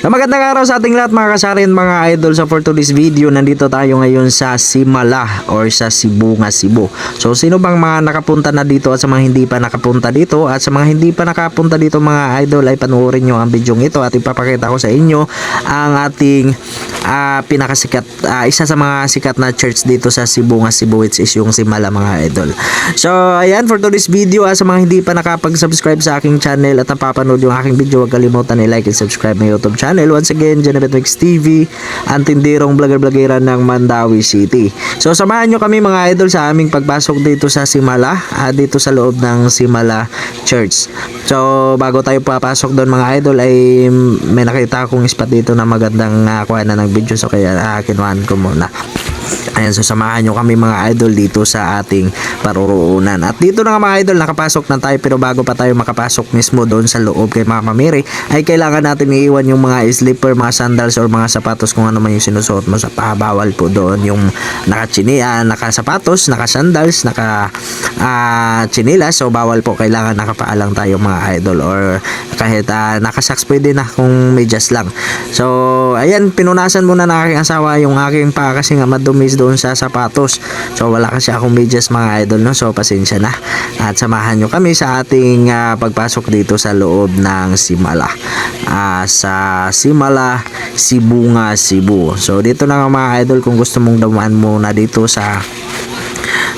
Na magandang araw sa ating lahat mga kasarin mga idol. Sa for today's video nandito tayo ngayon sa Simala or sa Sibunga Cebu. So sino bang mga nakapunta na dito at sa mga hindi pa nakapunta dito? At sa mga hindi pa nakapunta dito mga idol ay panoorin nyo ang video ito at ipapakita ko sa inyo ang ating ah, pinakasikat ah, isa sa mga sikat na church dito sa Sibunga Cebu which is yung Simala mga idol. So ayan for today's video ah, sa mga hindi pa nakapag-subscribe sa aking channel at napapanood yung aking video huwag kalimutan i-like and subscribe my YouTube channel. Once again, Janabet Mix TV, ang tindirong vlogger-vloggera ng Mandawi City. So, samahan nyo kami mga idol sa aming pagpasok dito sa Simala, ah, dito sa loob ng Simala Church. So, bago tayo papasok doon mga idol, ay may nakita akong spot dito na magandang uh, kuha na ng video. So, kaya uh, kinuhaan ko muna. Ayan, so samahan nyo kami mga idol dito sa ating paruroonan. At dito na nga mga idol, nakapasok na tayo pero bago pa tayo makapasok mismo doon sa loob kay Mama Mary, ay kailangan natin iiwan yung mga slipper, mga sandals or mga sapatos kung ano man yung sinusuot mo sa pahabawal po doon. Yung nakachinia, nakasapatos, nakasandals, naka ah, chinilas, so bawal po kailangan nakapaalang tayo mga idol or kahit uh, nakasaks pwede na kung medyas lang. So, ayan, pinunasan muna ng aking asawa yung aking pa kasi nga madumis doon sa sapatos. So, wala kasi akong medyas mga idol, no? So, pasensya na. At samahan nyo kami sa ating ah, pagpasok dito sa loob ng Simala. Ah, sa Simala, Sibunga, Cebu. So, dito na nga mga idol, kung gusto mong dumaan muna dito sa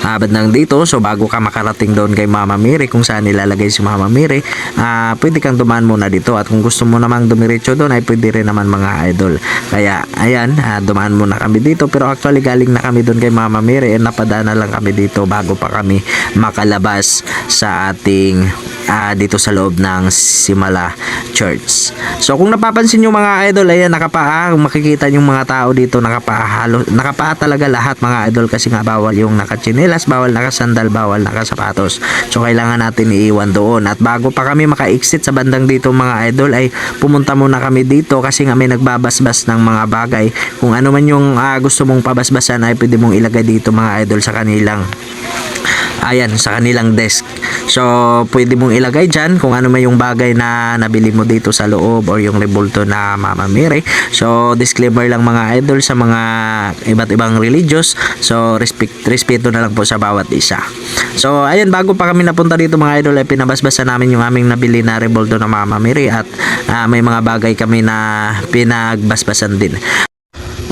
ah bandang dito so bago ka makarating doon kay Mama Mary kung saan nilalagay si Mama Mary ah pwede kang dumaan muna dito. At kung gusto mo namang dumiretso doon ay pwede rin naman mga idol. Kaya ayan ah, dumaan muna kami dito. Pero actually galing na kami doon kay Mama Mary and napadana lang kami dito bago pa kami makalabas sa ating ah, dito sa loob ng Simala Church so kung napapansin nyo mga idol ayan nakapaa makikita yung mga tao dito nakapaa halo, nakapaa talaga lahat mga idol kasi nga bawal yung nakachinelas, bawal nakasandal, bawal nakasapatos. So kailangan natin iiwan doon. At bago pa kami maka-exit sa bandang dito mga idol ay pumunta muna kami dito kasi nga may nagbabasbas ng mga bagay. Kung ano man yung ah, gusto mong pabasbasan ay pwede mong ilagay dito mga idol sa kanilang ayan sa kanilang desk. So pwede mong ilagay dyan kung ano man yung bagay na nabili mo dito sa loob or yung rebulto na Mama Mary. So disclaimer lang mga idol sa mga iba't ibang religious. So respect, respeto na lang po sa bawat isa. So ayan bago pa kami napunta dito mga idol ay pinabasbasan namin yung aming nabili na rebulto na Mama Mary at ah, may mga bagay kami na pinagbasbasan din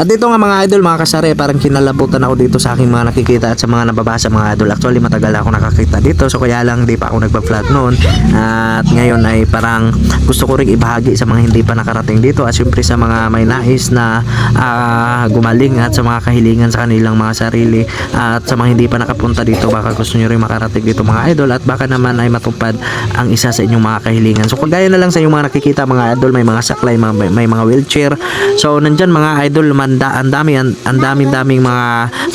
at dito nga mga idol, mga kasari, parang kinalabutan ako dito sa aking mga nakikita at sa mga nababasa mga idol. Actually, matagal ako nakakita dito, so kaya lang di pa ako nagpa-vlog noon. At ngayon ay parang gusto ko rin ibahagi sa mga hindi pa nakarating dito at syempre sa mga may nais na ah, gumaling at sa mga kahilingan sa kanilang mga sarili at sa mga hindi pa nakapunta dito, baka gusto nyo rin makarating dito mga idol at baka naman ay matupad ang isa sa inyong mga kahilingan. So kagaya na lang sa inyong mga nakikita mga idol, may mga saklay, may, may mga wheelchair. So nandyan mga idol, manda, ang dami, ang, ang daming daming mga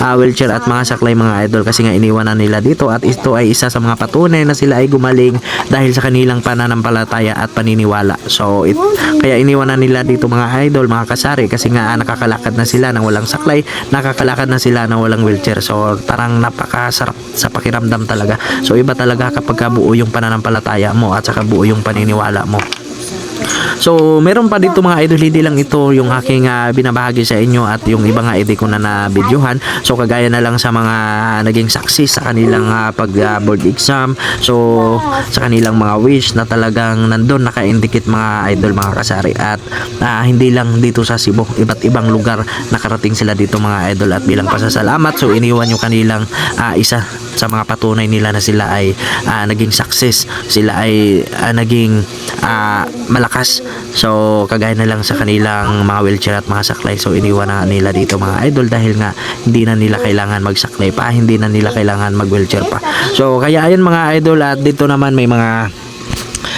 ah, wheelchair at mga saklay mga idol kasi nga iniwanan nila dito at ito ay isa sa mga patunay na sila ay gumaling dahil sa kanilang pananampalataya at paniniwala. So it, kaya iniwanan nila dito mga idol, mga kasari kasi nga ah, nakakalakad na sila nang walang saklay, nakakalakad na sila nang walang wheelchair. So parang napakasarap sa pakiramdam talaga. So iba talaga kapag ka buo yung pananampalataya mo at saka buo yung paniniwala mo. So, meron pa dito mga idol, hindi lang ito yung aking ah, binabahagi sa inyo at yung iba nga hindi ko na na-videohan. So, kagaya na lang sa mga naging saksi sa kanilang ah, pag-board exam. So, sa kanilang mga wish na talagang nandun naka-indicate mga idol, mga kasari. At ah, hindi lang dito sa Cebu, iba't ibang lugar nakarating sila dito mga idol at bilang pasasalamat. So, iniwan yung kanilang ah, isa sa mga patunay nila na sila ay ah, naging success. Sila ay ah, naging ah, malakas. So, kagaya na lang sa kanilang mga wheelchair at mga saklay. So, iniwan na nila dito mga idol dahil nga hindi na nila kailangan magsaklay pa, hindi na nila kailangan mag-wheelchair pa. So, kaya ayun mga idol at dito naman may mga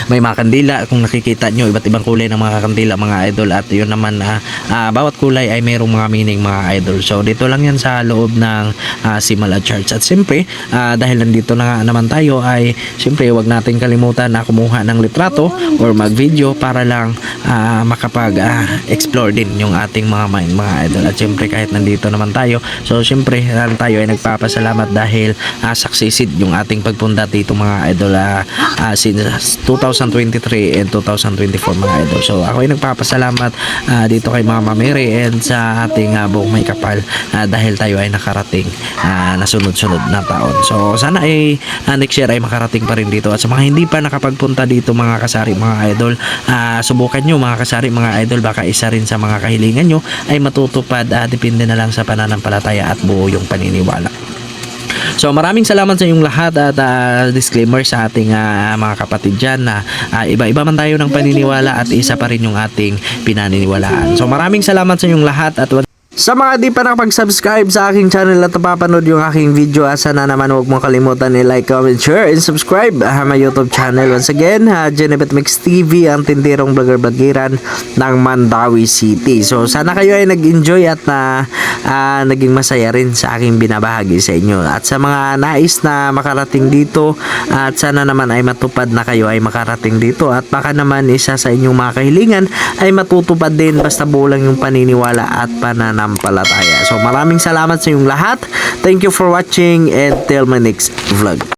may mga kandila. Kung nakikita nyo iba't ibang kulay ng mga kandila mga idol. At yun naman ah, ah, bawat kulay ay mayroong mga meaning mga idol. So dito lang yan sa loob ng ah, Simala Church. At siyempre ah, dahil nandito na nga naman tayo ay siyempre wag natin kalimutan na kumuha ng litrato or mag video para lang ah, makapag ah, explore din yung ating mga mind mga idol. At siyempre kahit nandito naman tayo so siyempre tayo ay nagpapasalamat dahil ah, succeeded yung ating pagpunta dito mga idol. Ah, ah, since 2019 2023 and 2024 mga idol. So ako ay nagpapasalamat ah, dito kay Mama Mary and sa ating uh, buong may kapal ah, dahil tayo ay nakarating ah, na sunod-sunod na taon. So sana ay ah, next year ay makarating pa rin dito at sa mga hindi pa nakapagpunta dito mga kasari mga idol ah, subukan nyo mga kasari mga idol baka isa rin sa mga kahilingan nyo ay matutupad ah, depende na lang sa pananampalataya at buo yung paniniwala. So maraming salamat sa inyong lahat at ah, disclaimer sa ating ah, mga kapatid dyan na ah, iba-iba man tayo ng paniniwala at isa pa rin yung ating pinaniniwalaan. So maraming salamat sa inyong lahat at sa mga di pa nakapag-subscribe sa aking channel at napapanood yung aking video, asa na naman huwag mong kalimutan i-like, comment, share, and subscribe ah, my YouTube channel. Once again, uh, Genebet Mix TV, ang tindirong vlogger-vlogiran ng Mandawi City. So, sana kayo ay nag-enjoy at na ah, naging masaya rin sa aking binabahagi sa inyo. At sa mga nais na makarating dito, at sana naman ay matupad na kayo ay makarating dito. At baka naman isa sa inyong mga kahilingan ay matutupad din basta buo lang yung paniniwala at pananampalataya. So maraming salamat sa inyong lahat. Thank you for watching and till my next vlog.